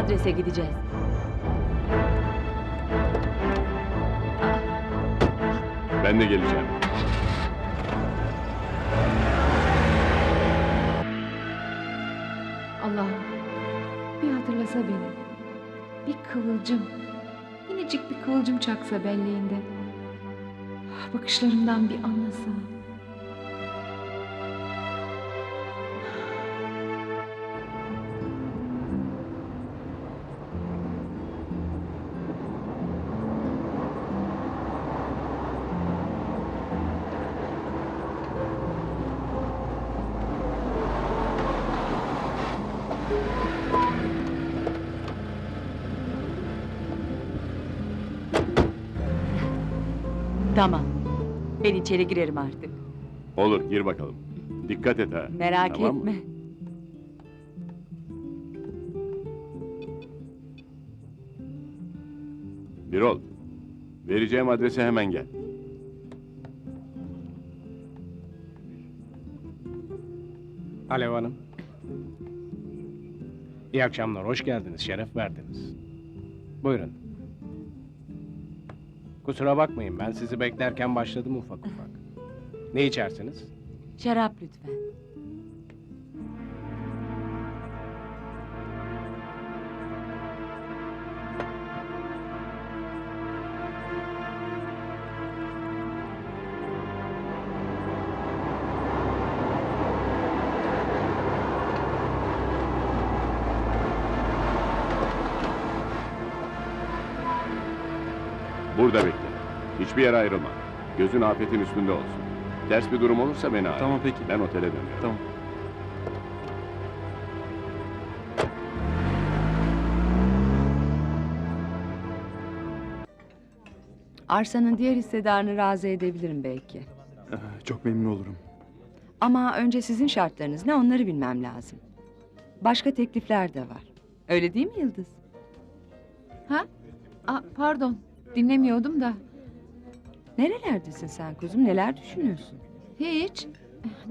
adrese gideceğiz? Ben de geleceğim. Allah'ım bir hatırlasa beni. Bir kıvılcım, minicik bir kıvılcım çaksa belleğinde. Bakışlarımdan bir anlasa. Tamam. Ben içeri girerim artık. Olur gir bakalım. Dikkat et ha. Merak Tamam mı? etme. Birol. Vereceğim adrese hemen gel. Alev Hanım. İyi akşamlar, hoş geldiniz, şeref verdiniz. Buyurun. Kusura bakmayın, ben sizi beklerken başladım ufak ufak. Ne içersiniz? Şarap lütfen. Burada bekle. Hiçbir yere ayrılma. Gözün afetin üstünde olsun. Ters bir durum olursa beni ara. Tamam, peki. Ben otele dönüyorum. Tamam. Arsanın diğer hissedarını razı edebilirim belki. Ee, Çok memnun olurum. Ama önce sizin şartlarınız ne onları bilmem lazım. Başka teklifler de var. Öyle değil mi Yıldız? Ha? Aa, pardon, dinlemiyordum da. Nerelerdesin sen kuzum? Neler düşünüyorsun? Hiç.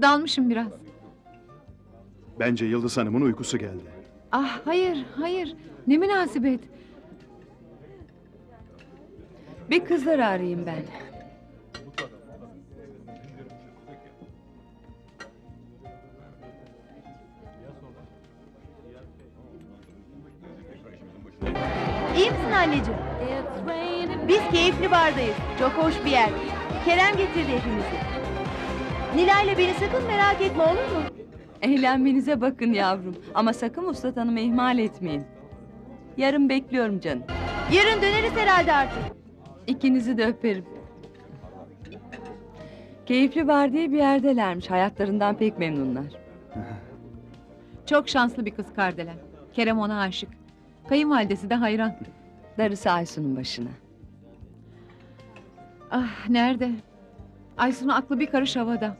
Dalmışım biraz. Bence Yıldız Hanım'ın uykusu geldi. Ah hayır, hayır. Ne münasebet. Bir kızları arayayım ben. İyi misin anneciğim? Biz keyifli bardayız. Çok hoş bir yer. Kerem getirdi hepimizi. Nilay'la beni sakın merak etme olur mu? Eğlenmenize bakın yavrum. Ama sakın Ustat Hanım'ı ihmal etmeyin. Yarın bekliyorum canım. Yarın döneriz herhalde artık. İkinizi de öperim. Keyifli bar diye bir yerdelermiş. Hayatlarından pek memnunlar. Çok şanslı bir kız Kardelen. Kerem ona aşık. Kayınvalidesi de hayran. Darısı Aysun'un başına. Ah nerede? Aysun'un aklı bir karış havada.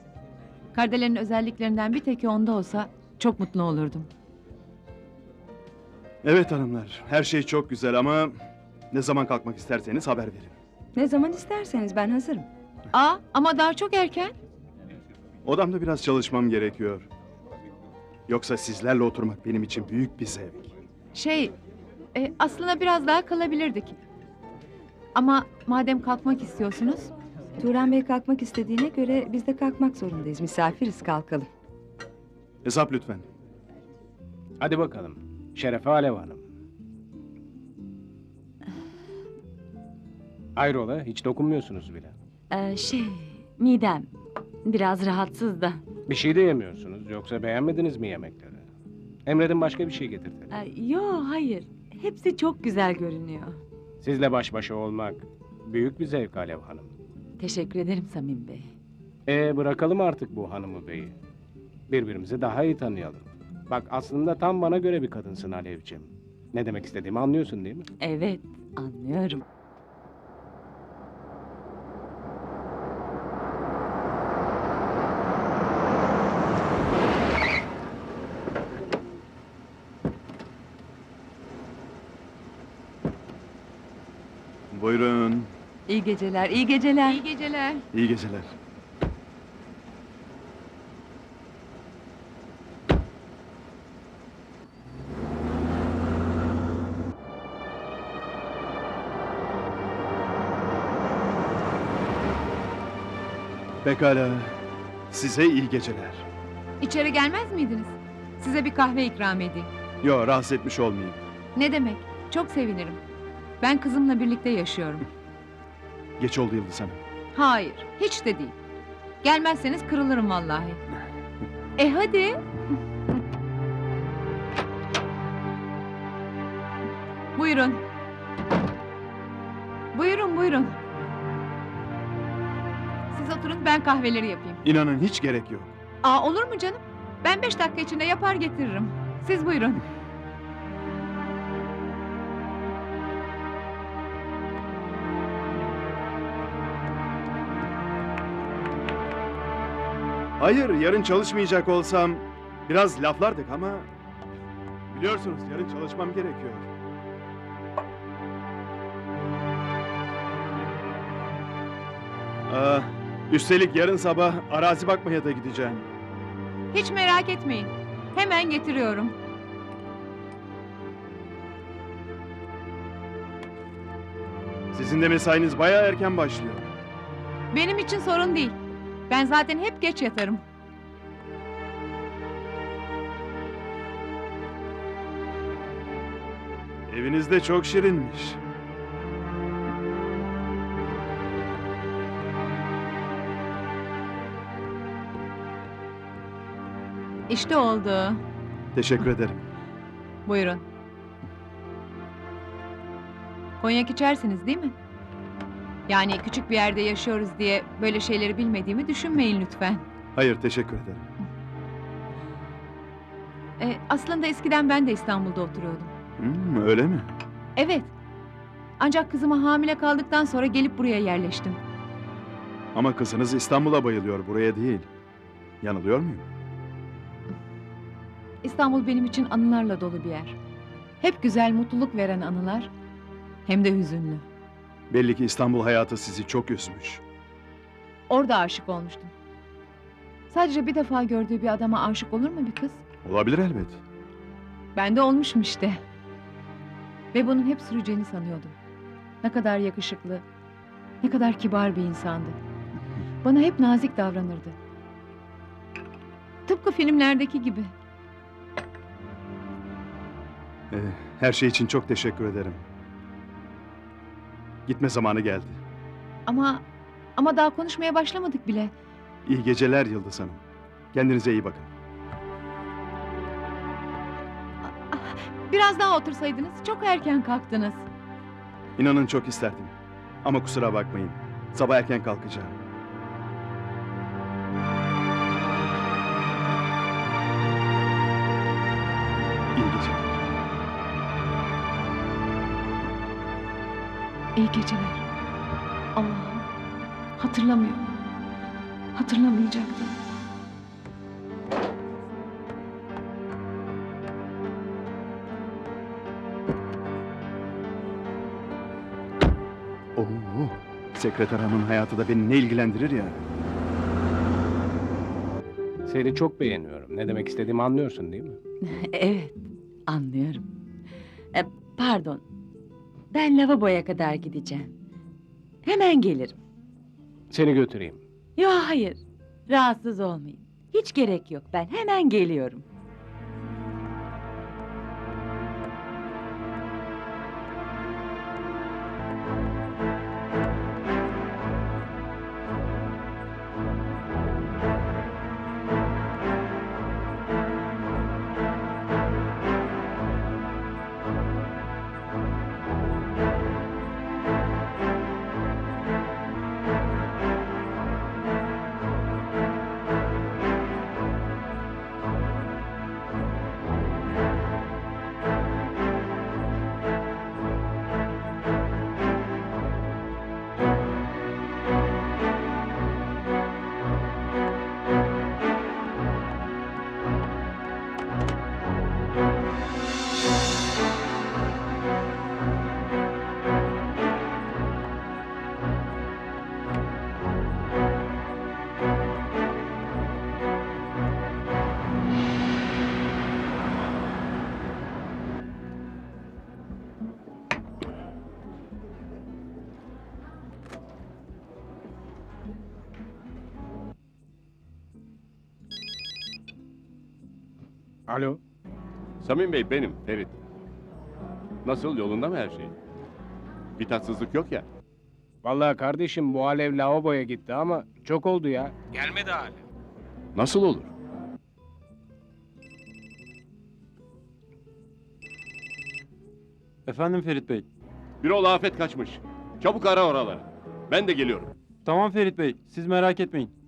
Kardelen'in özelliklerinden bir teki onda olsa çok mutlu olurdum. Evet hanımlar, her şey çok güzel ama ne zaman kalkmak isterseniz haber verin. Ne zaman isterseniz ben hazırım. Aa ama daha çok erken. Odamda biraz çalışmam gerekiyor. Yoksa sizlerle oturmak benim için büyük bir zevk. Şey, e, aslında biraz daha kalabilirdik. Ama madem kalkmak istiyorsunuz, Turan Bey kalkmak istediğine göre biz de kalkmak zorundayız. Misafiriz kalkalım. Hesap lütfen. Hadi bakalım, şerefe Alev Hanım. Hayrola, hiç dokunmuyorsunuz bile. Ee, şey, midem biraz rahatsız da. Bir şey de yemiyorsunuz, yoksa beğenmediniz mi yemekleri? Emredin başka bir şey getirdi. Ee, yo hayır. Hepsi çok güzel görünüyor. Sizle baş başa olmak büyük bir zevk Alev Hanım. Teşekkür ederim Samim Bey. E bırakalım artık bu hanımı beyi. Birbirimizi daha iyi tanıyalım. Bak aslında tam bana göre bir kadınsın Alevciğim. Ne demek istediğimi anlıyorsun değil mi? Evet, anlıyorum. geceler, iyi geceler. İyi geceler. İyi geceler. Pekala. Size iyi geceler. İçeri gelmez miydiniz? Size bir kahve ikram edeyim. Yo, rahatsız etmiş olmayayım. Ne demek? Çok sevinirim. Ben kızımla birlikte yaşıyorum. Geç oldu Yıldız Hanım. Hayır, hiç de değil. Gelmezseniz kırılırım vallahi. E hadi. Buyurun. Buyurun, buyurun. Siz oturun ben kahveleri yapayım. İnanın hiç gerek yok. Aa olur mu canım? Ben beş dakika içinde yapar getiririm. Siz buyurun. Hayır, yarın çalışmayacak olsam biraz laflardık ama biliyorsunuz yarın çalışmam gerekiyor. Aa, üstelik yarın sabah arazi bakmaya da gideceğim. Hiç merak etmeyin. Hemen getiriyorum. Sizin de mesainiz bayağı erken başlıyor. Benim için sorun değil. Ben zaten hep geç yatarım. Eviniz de çok şirinmiş. İşte oldu. Teşekkür ederim. Buyurun. Konyak içersiniz değil mi? Yani küçük bir yerde yaşıyoruz diye böyle şeyleri bilmediğimi düşünmeyin lütfen. Hayır, teşekkür ederim. E, aslında eskiden ben de İstanbul'da oturuyordum. Hmm, öyle mi? Evet. Ancak kızıma hamile kaldıktan sonra gelip buraya yerleştim. Ama kızınız İstanbul'a bayılıyor, buraya değil. Yanılıyor muyum? İstanbul benim için anılarla dolu bir yer. Hep güzel, mutluluk veren anılar. Hem de hüzünlü. Belli ki İstanbul hayatı sizi çok üzmüş. Orada aşık olmuştum. Sadece bir defa gördüğü bir adama aşık olur mu bir kız? Olabilir elbet. Ben de olmuşum işte. Ve bunun hep süreceğini sanıyordum. Ne kadar yakışıklı, ne kadar kibar bir insandı. Bana hep nazik davranırdı. Tıpkı filmlerdeki gibi. Ee, her şey için çok teşekkür ederim. Gitme zamanı geldi. Ama ama daha konuşmaya başlamadık bile. İyi geceler Yıldız Hanım. Kendinize iyi bakın. Biraz daha otursaydınız çok erken kalktınız. İnanın çok isterdim. Ama kusura bakmayın. Sabah erken kalkacağım. İyi geceler. Allah'ım hatırlamıyorum. Hatırlamayacaktım. Oo, sekreter hanımın hayatı da beni ne ilgilendirir ya. Seni çok beğeniyorum. Ne demek istediğimi anlıyorsun değil mi? Evet, anlıyorum. E, pardon, ben lavaboya kadar gideceğim. Hemen gelirim. Seni götüreyim. Yok hayır, rahatsız olmayın. Hiç gerek yok, ben hemen geliyorum. Alo. Samim Bey benim, Ferit. Nasıl, yolunda mı her şey? Bir tatsızlık yok ya. Vallahi kardeşim bu alev lavaboya gitti ama çok oldu ya. Gelmedi hala. Nasıl olur? Efendim Ferit Bey. Bir ol afet kaçmış. Çabuk ara oraları. Ben de geliyorum. Tamam Ferit Bey, siz merak etmeyin.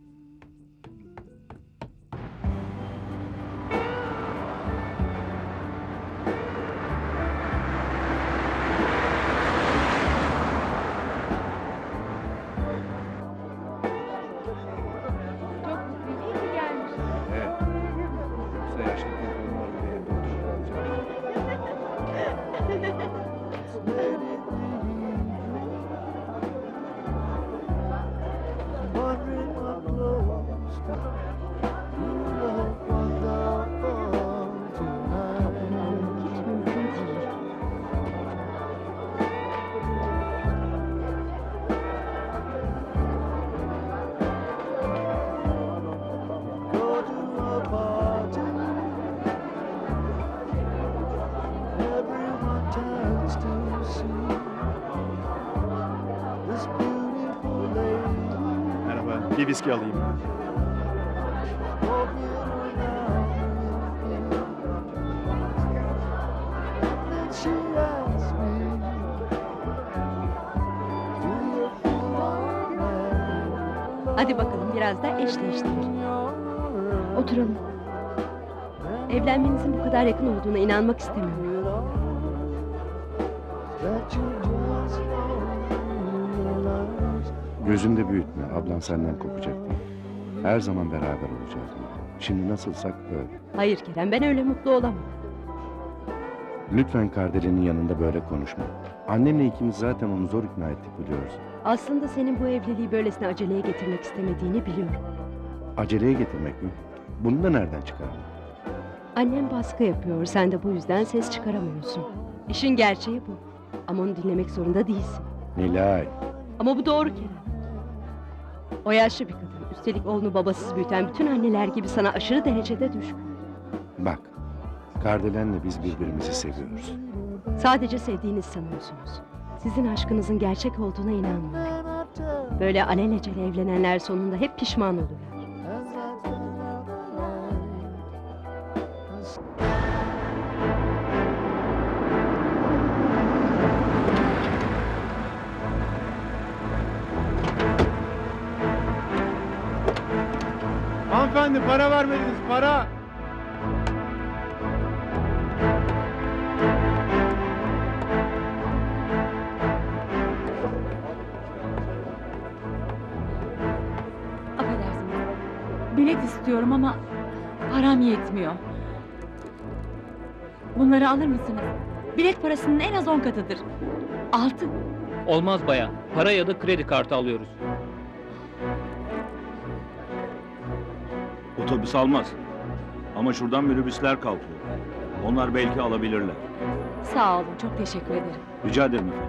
Bir viski alayım. Hadi bakalım biraz da eşleştirelim. Oturalım. Evlenmenizin bu kadar yakın olduğuna inanmak istemiyorum. Gözünde büyütme. Ablan senden kopacak değil. Her zaman beraber olacağız. Şimdi nasılsak öyle. Hayır Kerem ben öyle mutlu olamam. Lütfen Kardelen'in yanında böyle konuşma. Annemle ikimiz zaten onu zor ikna ettik biliyoruz. Aslında senin bu evliliği böylesine aceleye getirmek istemediğini biliyorum. Aceleye getirmek mi? Bunu da nereden çıkardın? Annem baskı yapıyor. Sen de bu yüzden ses çıkaramıyorsun. İşin gerçeği bu. Ama onu dinlemek zorunda değilsin. Nilay. Ama bu doğru Kerem. O yaşlı bir kadın. Üstelik oğlunu babasız büyüten bütün anneler gibi sana aşırı derecede düşkün. Bak. Kardelen'le biz birbirimizi seviyoruz. Sadece sevdiğiniz sanıyorsunuz. Sizin aşkınızın gerçek olduğuna inanmıyorum. Böyle alelacele evlenenler sonunda hep pişman olurlar. Hanımefendi para vermediniz para. Affedersiniz. Bilet istiyorum ama param yetmiyor. Bunları alır mısınız? Bilet parasının en az on katıdır. Altı. Olmaz bayan. Para ya da kredi kartı alıyoruz. Otobüs almaz. Ama şuradan minibüsler kalkıyor. Onlar belki alabilirler. Sağ olun, çok teşekkür ederim. Rica ederim efendim.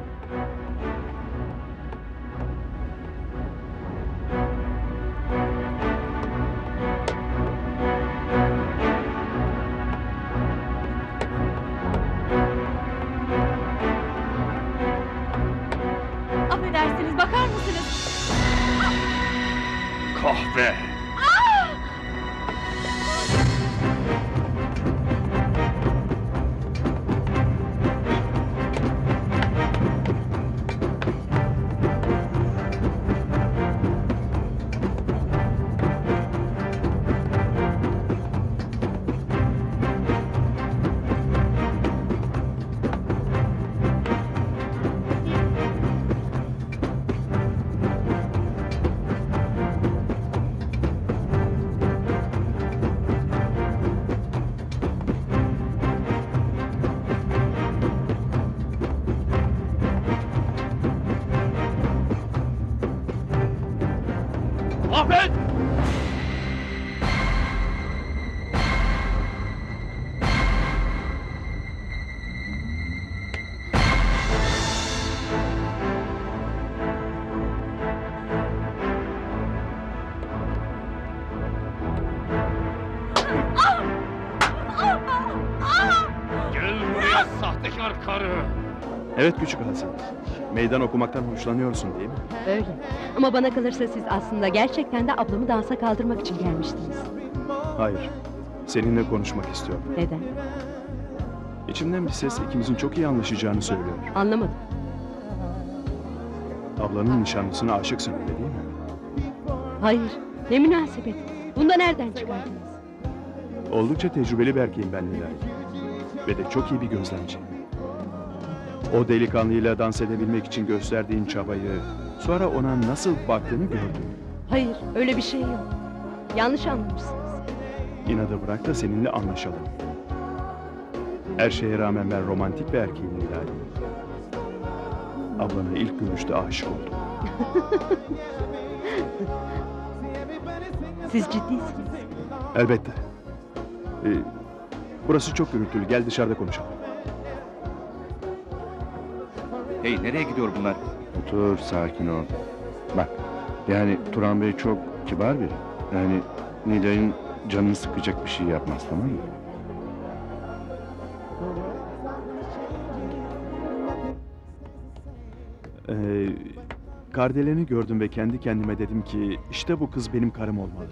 Affedersiniz, bakar mısınız? Kahve! Evet küçük Hasan. Meydan okumaktan hoşlanıyorsun değil mi? Öyle. Ama bana kalırsa siz aslında gerçekten de ablamı dansa kaldırmak için gelmiştiniz. Hayır. Seninle konuşmak istiyorum. Neden? İçimden bir ses ikimizin çok iyi anlaşacağını söylüyor. Anlamadım. Ablanın nişanlısına aşıksın öyle değil mi? Hayır. Ne münasebet. Bunu da nereden çıkardınız? Oldukça tecrübeli bir erkeğim ben Nilay. Ve de çok iyi bir gözlemci. O delikanlıyla dans edebilmek için gösterdiğin çabayı, sonra ona nasıl baktığını gördüm. Hayır. Öyle bir şey yok. Yanlış anlamışsınız. İnadı bırak da seninle anlaşalım. Her şeye rağmen ben romantik bir erkeğim Nilay. Ablana ilk görüşte aşık oldum. Siz ciddisiniz. Elbette. Ee, burası çok gürültülü. Gel dışarıda konuşalım. Hey nereye gidiyor bunlar? Otur sakin ol. Bak yani Turan Bey çok kibar biri. Yani Nilay'ın canını sıkacak bir şey yapmaz tamam mı? Ee, Kardelen'i gördüm ve kendi kendime dedim ki işte bu kız benim karım olmalı.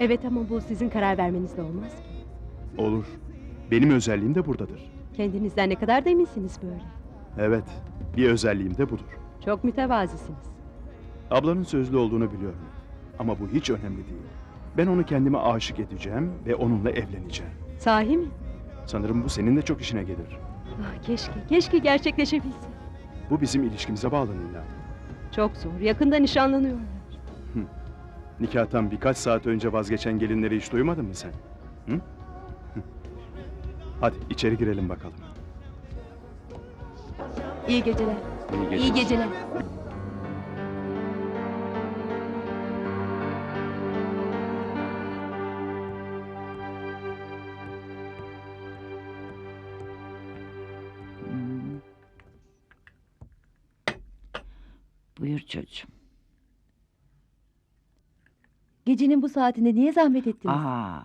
Evet ama bu sizin karar vermenizde olmaz ki. Olur. Benim özelliğim de buradadır. Kendinizden ne kadar da eminsiniz böyle. Evet, bir özelliğim de budur. Çok mütevazısınız. Ablanın sözlü olduğunu biliyorum. Ama bu hiç önemli değil. Ben onu kendime aşık edeceğim ve onunla evleneceğim. Sahi mi? Sanırım bu senin de çok işine gelir. Ah, keşke, keşke gerçekleşebilse. Bu bizim ilişkimize bağlı Nila. Çok zor. Yakında nişanlanıyorlar. Nikahtan birkaç saat önce vazgeçen gelinleri hiç duymadın mı sen? Hı? Hı. Hadi içeri girelim bakalım. İyi geceler. İyi İyi geceler. Buyur çocuğum. Gecenin bu saatinde niye zahmet ettiniz? Aa,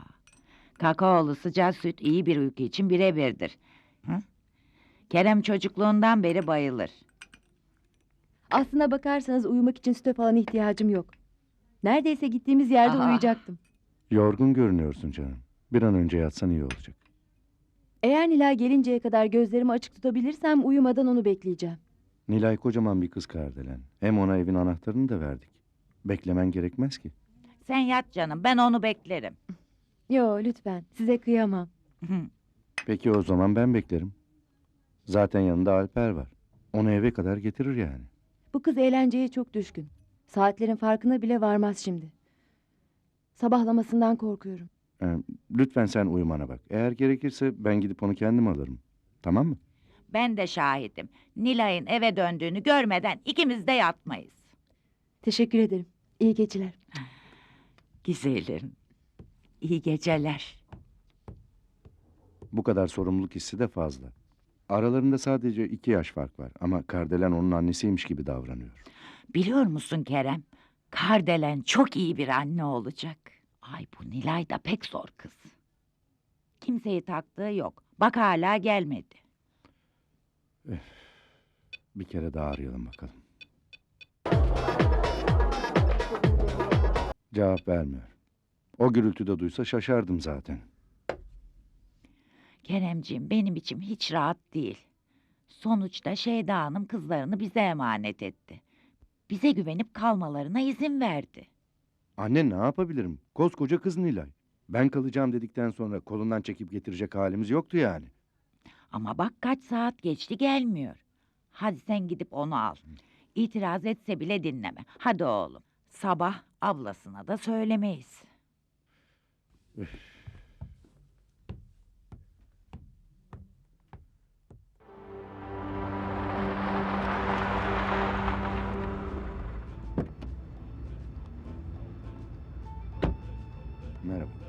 kakaolu sıcak süt iyi bir uyku için birebirdir. Hı? Kerem çocukluğundan beri bayılır. Aslına bakarsanız uyumak için süte falan ihtiyacım yok. Neredeyse gittiğimiz yerde Aa. uyuyacaktım. Yorgun görünüyorsun canım. Bir an önce yatsan iyi olacak. Eğer Nilay gelinceye kadar gözlerimi açık tutabilirsem uyumadan onu bekleyeceğim. Nilay kocaman bir kız Kardelen. Hem ona evin anahtarını da verdik. Beklemen gerekmez ki. Sen yat canım ben onu beklerim. Yo lütfen size kıyamam. Peki o zaman ben beklerim. Zaten yanında Alper var. Onu eve kadar getirir yani. Bu kız eğlenceye çok düşkün. Saatlerin farkına bile varmaz şimdi. Sabahlamasından korkuyorum. Ee, lütfen sen uyumana bak. Eğer gerekirse ben gidip onu kendim alırım. Tamam mı? Ben de şahidim. Nilay'ın eve döndüğünü görmeden ikimiz de yatmayız. Teşekkür ederim. İyi geceler. Güzelim. İyi geceler. Bu kadar sorumluluk hissi de fazla. Aralarında sadece iki yaş fark var. Ama Kardelen onun annesiymiş gibi davranıyor. Biliyor musun Kerem? Kardelen çok iyi bir anne olacak. Ay bu Nilay da pek zor kız. Kimseyi taktığı yok. Bak hala gelmedi. Bir kere daha arayalım bakalım. Cevap vermiyor. O gürültüde duysa şaşardım zaten. Keremciğim benim içim hiç rahat değil. Sonuçta Şeyda Hanım kızlarını bize emanet etti. Bize güvenip kalmalarına izin verdi. Anne ne yapabilirim? Koskoca kız Nilay. Ben kalacağım dedikten sonra kolundan çekip getirecek halimiz yoktu yani. Ama bak kaç saat geçti gelmiyor. Hadi sen gidip onu al. İtiraz etse bile dinleme. Hadi oğlum. Sabah ablasına da söylemeyiz. Merhaba.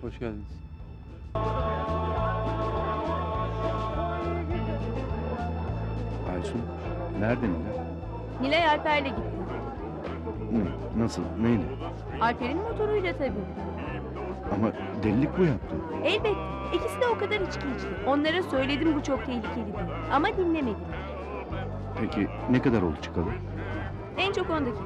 Hoş geldiniz. Aysun, nerede Nilay? Nilay Alper'le gitti. Ne, nasıl, neyle? Alper'in motoruyla tabii. Ama delilik bu yaptı. Elbette. İkisi de o kadar içki içti. Onlara söyledim bu çok tehlikeli diye. Ama dinlemediler. Peki ne kadar oldu çıkalı? En çok 10 dakika.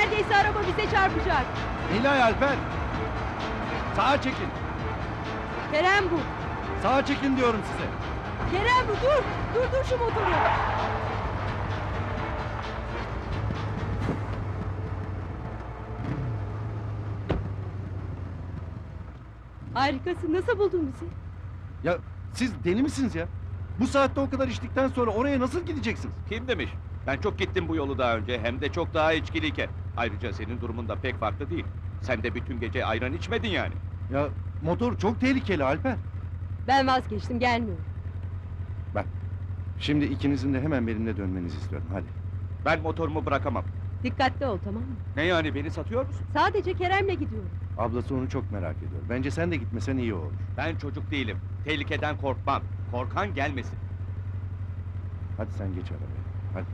Neredeyse araba bize çarpacak. Nilay Alper! Sağa çekin! Kerem bu. Sağa çekin diyorum size. Kerem bu dur. Dur dur şu motoru. Harikasın. Nasıl buldun bizi? Ya siz deli misiniz ya? Bu saatte o kadar içtikten sonra oraya nasıl gideceksiniz? Kim demiş? Ben çok gittim bu yolu daha önce hem de çok daha içkiliyken. Ayrıca senin durumun da pek farklı değil. Sen de bütün gece ayran içmedin yani. Ya motor çok tehlikeli Alper. Ben vazgeçtim gelmiyorum. Şimdi ikinizin de hemen benimle dönmenizi istiyorum. Hadi. Ben motorumu bırakamam. Dikkatli ol tamam mı? Ne yani beni satıyor musun? Sadece Kerem'le gidiyorum. Ablası onu çok merak ediyor. Bence sen de gitmesen iyi olur. Ben çocuk değilim. Tehlikeden korkmam. Korkan gelmesin. Hadi sen geç arabaya. Hadi.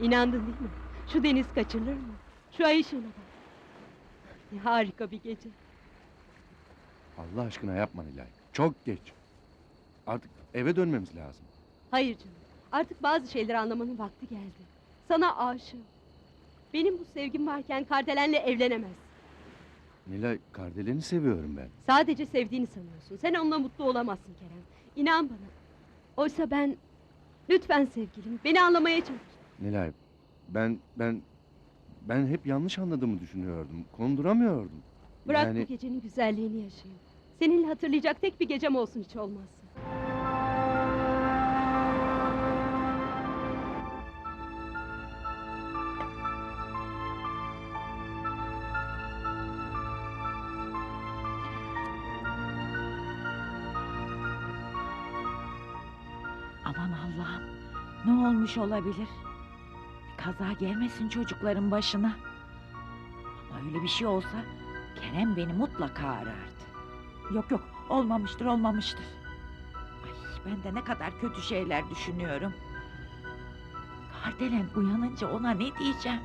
İnandın değil mi? Şu deniz kaçırılır mı? Şu ay ışığına bak. Ne harika bir gece. Allah aşkına yapma Nilay. Çok geç. Artık eve dönmemiz lazım. Hayır canım. Artık bazı şeyleri anlamanın vakti geldi. Sana aşığım. Benim bu sevgim varken Kardelen'le evlenemez. Nilay, Kardelen'i seviyorum ben. Sadece sevdiğini sanıyorsun. Sen onunla mutlu olamazsın Kerem. İnan bana. Oysa ben... Lütfen sevgilim, beni anlamaya çalış. Nilay, ben, ben, ben hep yanlış anladığımı düşünüyordum. Konduramıyordum. Bırak yani, bu gecenin güzelliğini yaşayayım. Seninle hatırlayacak tek bir gecem olsun hiç olmazsa. Aman Allah'ım. Ne olmuş olabilir? Kaza gelmesin çocukların başına. Ama öyle bir şey olsa Kerem beni mutlaka arardı. Yok yok olmamıştır olmamıştır. Ay ben de ne kadar kötü şeyler düşünüyorum. Kardelen uyanınca ona ne diyeceğim?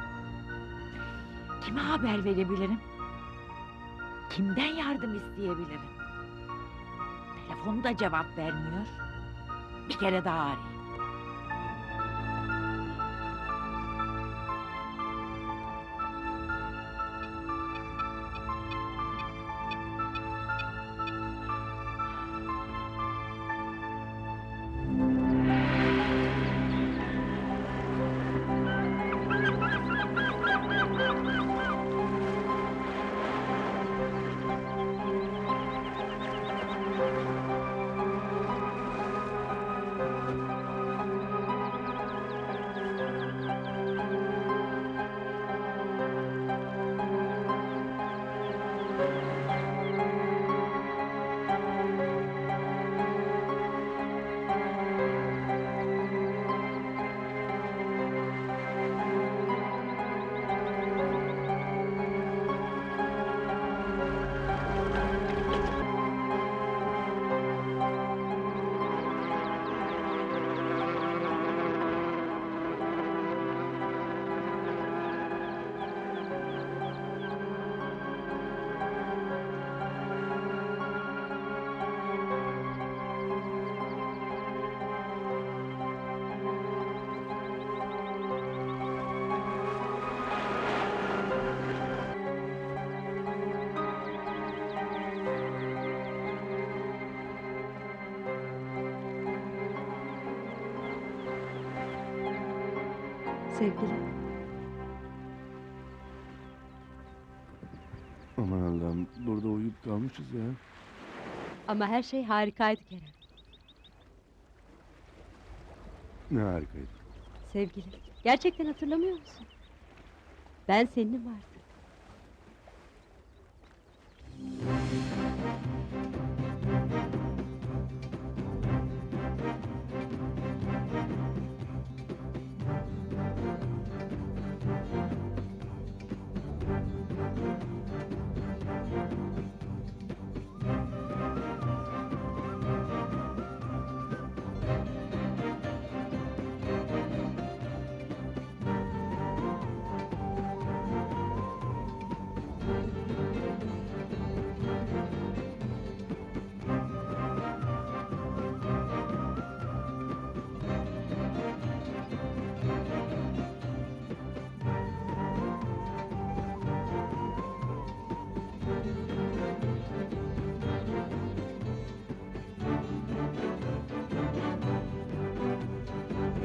Kime haber verebilirim? Kimden yardım isteyebilirim? Telefonu da cevap vermiyor. Bir kere daha arayayım. Sevgili. Aman Allah'ım burada uyuyup kalmışız ya. Ama her şey harikaydı Kerem. Ne harikaydı. Sevgilim. Gerçekten hatırlamıyor musun? Ben seninim artık.